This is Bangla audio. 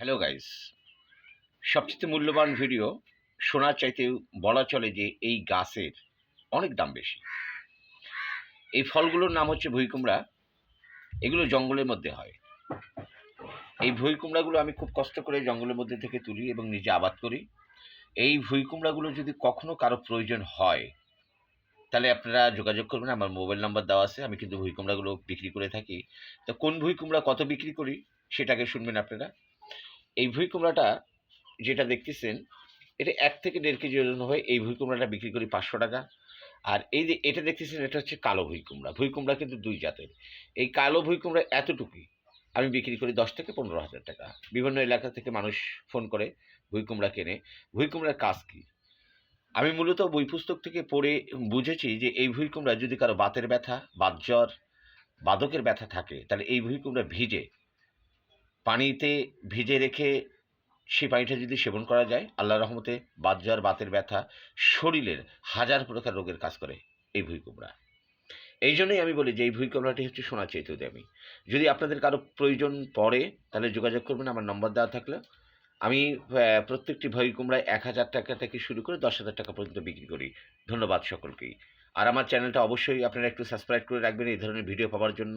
হ্যালো গাইস সবচেয়ে মূল্যবান ভিডিও শোনার চাইতে বলা চলে যে এই গাছের অনেক দাম বেশি। এই ফলগুলোর নাম হচ্ছে ভুঁইকুমড়া। এগুলো জঙ্গলের মধ্যে হয়। এই ভুঁইকুমড়াগুলো আমি খুব কষ্ট করে জঙ্গলের মধ্যে থেকে তুলি এবং নিজে আবাদ করি। এই ভুঁইকুমড়াগুলো যদি কখনো কারও প্রয়োজন হয়, তাহলে আপনারা যোগাযোগ করবেন। আমার মোবাইল নাম্বার দেওয়া আছে। আমি কিন্তু ভুঁইকুমড়াগুলো বিক্রি করে থাকি। তো কোন ভুঁইকুমড়া কত বিক্রি করি, সেটাকে শুনবেন আপনারা। এই ভুঁই কুমড়াটা যেটা দেখতেছেন, এটা এক থেকে দেড় কেজি ওজন হয়, এই ভুঁই কুমড়াটা বিক্রি করি পাঁচশো টাকা। আর এই যে এটা দেখতেছেন, এটা হচ্ছে কালো ভুঁই কুমড়া। ভুঁই কুমড়া কিন্তু দুই জাতের। এই কালো ভুঁই কুমড়া এতটুকুই, আমি বিক্রি করি দশ থেকে পনেরো হাজার টাকা। বিভিন্ন এলাকা থেকে মানুষ ফোন করে ভুঁই কুমড়া কেনে। ভুঁই কুমড়ার কাজ কী? আমি মূলত বই পুস্তক থেকে পড়ে বুঝেছি যে এই ভুঁই কুমড়া যদি কারও বাতের ব্যথা, বাত জ্বর, বাদকের ব্যথা থাকে, তাহলে এই ভুঁই কুমড়া ভিজে পানিতে ভিজে রেখে সেই পানিটা যদি সেবন করা যায়, আল্লাহ রহমতে বাতজ্বর বাতের ব্যথা শরীরের হাজার প্রকার রোগের কাজ করে এই ভুঁইকুমড়া এই জন্যই আমি বলি যে এই ভুঁইকুমড়াটি হচ্ছে সোনা চেতু আমি। যদি আপনাদের কারও প্রয়োজন পড়ে, তাহলে যোগাযোগ করবেন, আমার নম্বর দেওয়া থাকলে। আমি প্রত্যেকটি ভুঁই কুমড়ায় এক হাজার টাকা থেকে শুরু করে দশ হাজার টাকা পর্যন্ত বিক্রি করি। ধন্যবাদ সকলকেই। আর আমার চ্যানেলটা অবশ্যই আপনারা একটু সাবস্ক্রাইব করে রাখবেন এই ধরনের ভিডিও পাওয়ার জন্য।